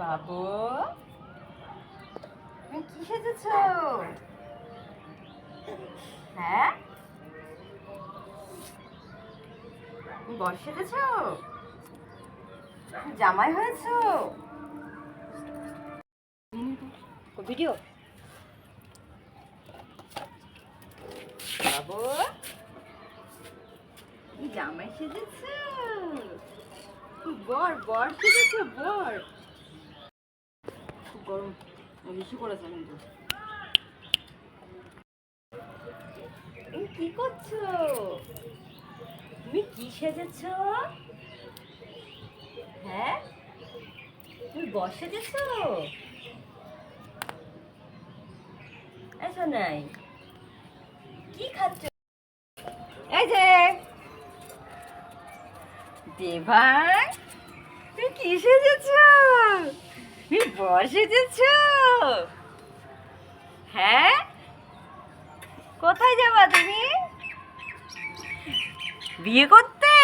বাবু? তুমি কি সেজেছ? হ্যাঁ? বর সেজেছ? জামাই হয়েছ? ভিডিও? বাবু জামাই সেজেছ? বর বর সেজেছ বর। খুব গরম বেশি করেছে কিন্তু। কি করছ? কি সেজেছ? হ্যাঁ? তুমি বস সেজেছ? এসো নাই। কি খাচ্ছ? এই যে। দেভান তুমি কি সেজেছ? তুমি বস সেজেছ? হ্যাঁ? কোথায় যাবা তুমি? বিয়ে করতে?